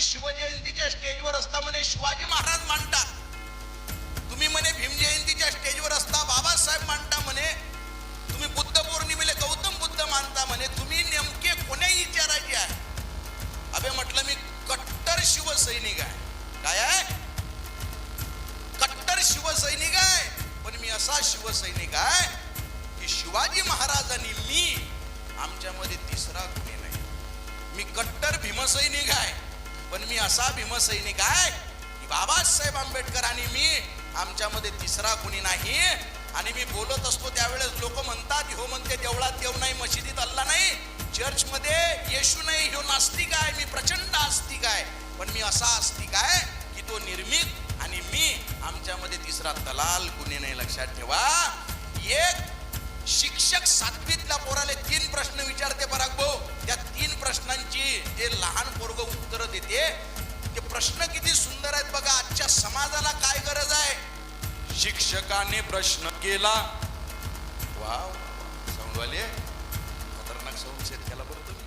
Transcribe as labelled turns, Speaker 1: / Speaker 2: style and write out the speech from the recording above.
Speaker 1: तुम्ही शिवजयंतीच्या स्टेजवर असता म्हणे शिवाजी महाराज मांडतात तुम्ही म्हणे भीमजयंतीच्या स्टेजवर असता बाबासाहेब मांडता म्हणे. तुम्ही बुद्ध पौर्णिमेला गौतम बुद्ध मानता म्हणे. तुम्ही नेमके कोण्या विचारायचे आहे? अबे म्हटलं मी कट्टर शिवसैनिक आहे. काय आहे? कट्टर शिवसैनिक आहे. पण मी असा शिवसैनिक आहे की शिवाजी महाराज आणि मी आमच्यामध्ये तिसरा कोणी नाही. मी कट्टर भीमसैनिक आहे. पण मी असा भीमसैनिक आहे की बाबासाहेब आंबेडकर आणि मी आमच्यामध्ये तिसरा कुणी नाही. आणि मी बोलत असतो त्यावेळेस लोक म्हणतात हो म्हणते देवळात देव नाही मशिदीत अल्ला नाही. चर्च मध्ये येशू नाही ह्यो नास्तिक आहे मी प्रचंड आस्तिक आहे. पण मी असा आस्तिक आहे की तो निर्मित आणि मी आमच्यामध्ये तिसरा दलाल कुणी नाही लक्षात ठेवा. एक शिक्षक सातवीतल्या पोराले तीन प्रश्न विचारते बरा शिक्षकाने प्रश्न केला. वाव साऊंडवाले खतरनाक साऊंड सेट केला बरं